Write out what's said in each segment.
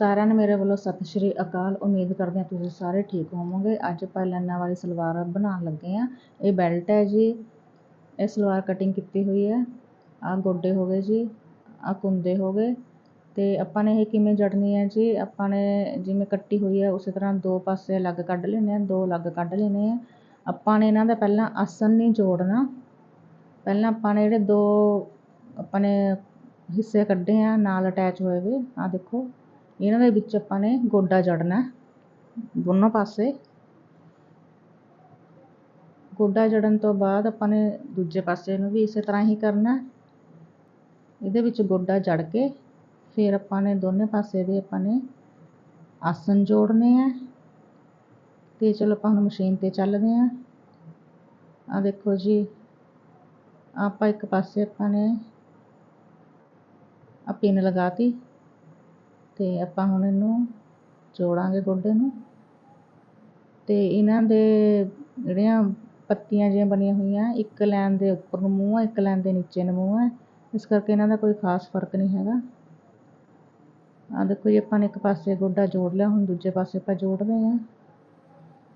ਸਾਰਿਆਂ ਨੂੰ ਮੇਰੇ ਵੱਲੋਂ ਸਤਿ ਸ਼੍ਰੀ ਅਕਾਲ। ਉਮੀਦ ਕਰਦੇ ਹਾਂ ਤੁਸੀਂ ਸਾਰੇ ਠੀਕ ਹੋਵੋਗੇ। ਅੱਜ ਆਪਾਂ ਲਾਈਨਾਂ ਵਾਲੀ ਸਲਵਾਰ ਬਣਾਉਣ ਲੱਗੇ ਹਾਂ। ਇਹ ਬੈਲਟ ਹੈ ਜੀ। ਇਹ ਸਲਵਾਰ ਕਟਿੰਗ ਕੀਤੀ ਹੋਈ ਹੈ। ਆਹ ਗੋਡੇ ਹੋ ਗਏ ਜੀ। ਆਹ ਕੁੰਦੇ ਹੋ ਗਏ। ਤੇ ਆਪਾਂ ਨੇ ਇਹ ਕਿਵੇਂ ਜੜਨੀ ਹੈ ਜੀ? ਆਪਾਂ ਨੇ ਜਿਵੇਂ ਕੱਟੀ ਹੋਈ ਹੈ, ਉਸੇ ਤਰ੍ਹਾਂ ਦੋ ਪਾਸੇ ਅਲੱਗ ਕੱਢ ਲੈਣੇ ਆ ਦੋ ਅਲੱਗ ਕੱਢ ਲੈਣੇ ਆ ਆਪਾਂ ਨੇ ਇਹਨਾਂ ਦਾ ਪਹਿਲਾਂ ਆਸਨ ਨਹੀਂ ਜੋੜਨਾ। ਪਹਿਲਾਂ ਆਪਾਂ ਨੇ ਜਿਹੜੇ ਦੋ, ਆਪਾਂ ਨੇ ਹਿੱਸੇ ਕੱਢੇ ਆ, ਨਾਲ ਅਟੈਚ ਹੋਏ ਵੇ ਆ ਦੇਖੋ। ਇਹਨਾਂ ਦੇ ਵਿੱਚ ਆਪਾਂ ਨੇ ਗੋਡਾ ਜੜਨਾ ਦੋਨੋਂ ਪਾਸੇ। ਗੋਡਾ ਜੜਨ ਤੋਂ ਬਾਅਦ ਆਪਾਂ ਨੇ ਦੂਜੇ ਪਾਸੇ ਨੂੰ ਵੀ ਇਸੇ ਤਰ੍ਹਾਂ ਹੀ ਕਰਨਾ ਇਹਦੇ ਵਿੱਚ ਗੋਡਾ ਜੜ ਕੇ ਫਿਰ ਆਪਾਂ ਨੇ ਦੋਨੇ ਪਾਸੇ ਦੇ ਆਪਾਂ ਨੇ ਆਸਨ ਜੋੜਨੇ ਆ ਤੇ ਚਲੋ ਆਪਾਂ ਹੁਣ ਮਸ਼ੀਨ ਤੇ ਚੱਲਦੇ ਆ ਆ ਦੇਖੋ ਜੀ, ਆਪਾਂ ਇੱਕ ਪਾਸੇ ਆਪਾਂ ਨੇ ਆ ਪਿੰਨ ਲਗਾਤੀ। ਅਤੇ ਆਪਾਂ ਹੁਣ ਇਹਨੂੰ ਜੋੜਾਂਗੇ ਗੋਡੇ ਨੂੰ। ਅਤੇ ਇਹਨਾਂ ਦੇ ਜਿਹੜੀਆਂ ਪੱਤੀਆਂ ਜਿਹੀਆਂ ਬਣੀਆਂ ਹੋਈਆਂ, ਇੱਕ ਲਾਈਨ ਦੇ ਉੱਪਰ ਨੂੰ ਮੂੰਹ ਹੈ ਇੱਕ ਲਾਈਨ ਦੇ ਨੀਚੇ ਨੂੰ ਮੂੰਹ ਹੈ ਇਸ ਕਰਕੇ ਇਹਨਾਂ ਦਾ ਕੋਈ ਖਾਸ ਫ਼ਰਕ ਨਹੀਂ ਹੈਗਾ। ਆ ਦੇਖੋ ਜੀ, ਆਪਾਂ ਨੇ ਇੱਕ ਪਾਸੇ ਗੋਡਾ ਜੋੜ ਲਿਆ, ਹੁਣ ਦੂਜੇ ਪਾਸੇ ਆਪਾਂ ਜੋੜ ਰਹੇ ਹਾਂ।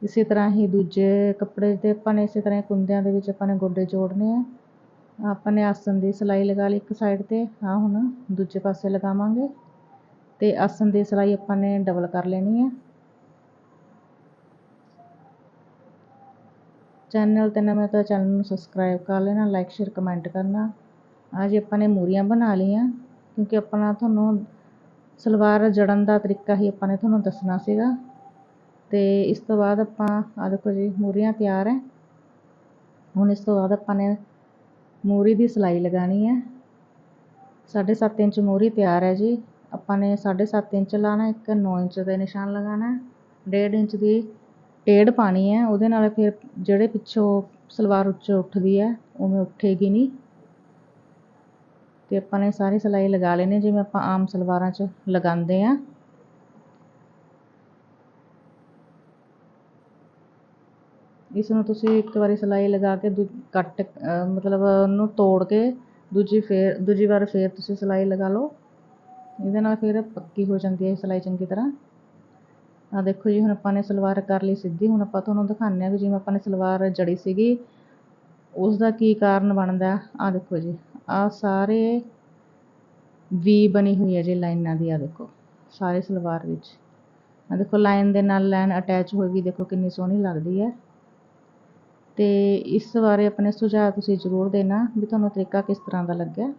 ਇਸੇ ਤਰ੍ਹਾਂ ਹੀ ਦੂਜੇ ਕੱਪੜੇ ਤੇ ਆਪਾਂ ਨੇ ਇਸੇ ਤਰ੍ਹਾਂ ਕੁੰਦਿਆਂ ਦੇ ਵਿੱਚ ਆਪਾਂ ਨੇ ਗੋਡੇ ਜੋੜਨੇ ਆ। ਆਪਾਂ ਨੇ ਆਸਨ ਦੀ ਸਿਲਾਈ ਲਗਾ ਲਈ ਇੱਕ ਸਾਈਡ ਤੇ। ਆ ਹੁਣ ਦੂਜੇ ਪਾਸੇ ਲਗਾਵਾਂਗੇ। ਤੇ ਆਸਣ ਦੀ ਸਿਲਾਈ ਆਪਾਂ ਨੇ ਡਬਲ ਕਰ ਲੈਣੀ ਹੈ। ਚੈਨਲ ਤੇ ਨਵੇਂ ਤਾਂ ਚੈਨਲ ਨੂੰ ਸਬਸਕ੍ਰਾਈਬ ਕਰ ਲੈਣਾ ਲਾਈਕ ਸ਼ੇਅਰ ਕਮੈਂਟ ਕਰਨਾ। ਅੱਜ ਆਪਾਂ ਨੇ ਮੂਰੀਆਂ ਬਣਾ ਲਈਆਂ, ਕਿਉਂਕਿ ਆਪਣਾ ਤੁਹਾਨੂੰ ਸਲਵਾਰ ਜੜਨ ਦਾ ਤਰੀਕਾ ਹੀ ਆਪਾਂ ਨੇ ਤੁਹਾਨੂੰ ਦੱਸਣਾ ਸੀਗਾ। ਤੇ ਇਸ ਤੋਂ ਬਾਅਦ ਆਪਾਂ ਆ ਦੇਖੋ ਜੀ, ਮੂਰੀਆਂ ਤਿਆਰ ਹੈ। ਹੁਣ ਇਸ ਤੋਂ ਬਾਅਦ ਆਪਾਂ ਨੇ ਮੂਰੀ ਦੀ ਸਿਲਾਈ ਲਗਾਣੀ ਹੈ। 7.5 ਇੰਚ ਮੂਰੀ ਤਿਆਰ ਹੈ ਜੀ। ਆਪਾਂ ਨੇ 7.5 ਇੰਚ ਲਾਣਾ, ਇੱਕ ਨੌ ਇੰਚ ਦਾ ਨਿਸ਼ਾਨ ਲਗਾਉਣਾ, ਡੇਢ ਇੰਚ ਦੀ ਟੇਢ ਪਾਉਣੀ ਹੈ, ਉਹਦੇ ਨਾਲ ਫਿਰ ਜਿਹੜੇ ਪਿੱਛੋਂ ਸਲਵਾਰ ਉੱਚੋਂ ਉੱਠਦੀ ਹੈ, ਉਵੇਂ ਉੱਠੇਗੀ ਨਹੀਂ। ਅਤੇ ਆਪਾਂ ਨੇ ਸਾਰੀ ਸਿਲਾਈ ਲਗਾ ਲੈਣੀ ਜਿਵੇਂ ਆਪਾਂ ਆਮ ਸਲਵਾਰਾਂ 'ਚ ਲਗਾਉਂਦੇ ਆ ਇਸ ਨੂੰ ਤੁਸੀਂ ਇੱਕ ਵਾਰੀ ਸਿਲਾਈ ਲਗਾ ਕੇ ਕੱਟ ਮਤਲਬ ਉਹਨੂੰ ਤੋੜ ਕੇ ਦੂਜੀ ਫੇਰ, ਦੂਜੀ ਵਾਰ ਫੇਰ ਤੁਸੀਂ ਸਿਲਾਈ ਲਗਾ ਲਓ। ਇਹਦੇ ਨਾਲ ਫਿਰ ਪੱਕੀ ਹੋ ਜਾਂਦੀ ਹੈ ਸਿਲਾਈ ਚੰਗੀ ਤਰ੍ਹਾਂ। ਆ ਦੇਖੋ ਜੀ, ਹੁਣ ਆਪਾਂ ਨੇ ਸਲਵਾਰ ਕਰ ਲਈ ਸਿੱਧੀ। ਹੁਣ ਆਪਾਂ ਤੁਹਾਨੂੰ ਦਿਖਾਉਂਦੇ ਆ ਵੀ ਜਿਵੇਂ ਆਪਾਂ ਨੇ ਸਲਵਾਰ ਜੜੀ ਸੀਗੀ ਉਸ ਦਾ ਕੀ ਕਾਰਨ ਬਣਦਾ ਆ ਦੇਖੋ ਜੀ ਆ ਸਾਰੇ ਵੀ ਬਣੀ ਹੋਈ ਹੈ ਜੀ ਲਾਈਨਾਂ ਦੀ ਆ ਦੇਖੋ, ਸਾਰੇ ਸਲਵਾਰ ਵਿੱਚ। ਆ ਦੇਖੋ, ਲਾਈਨ ਦੇ ਨਾਲ ਲਾਈਨ ਅਟੈਚ ਹੋਈ ਵੀ ਦੇਖੋ ਕਿੰਨੀ ਸੋਹਣੀ ਲੱਗਦੀ ਹੈ। ਤੇ ਇਸ ਬਾਰੇ ਆਪਣੇ ਸੁਝਾਅ ਤੁਸੀਂ ਜ਼ਰੂਰ ਦੇਣਾ ਵੀ ਤੁਹਾਨੂੰ ਤਰੀਕਾ ਕਿਸ ਤਰ੍ਹਾਂ ਦਾ ਲੱਗਿਆ।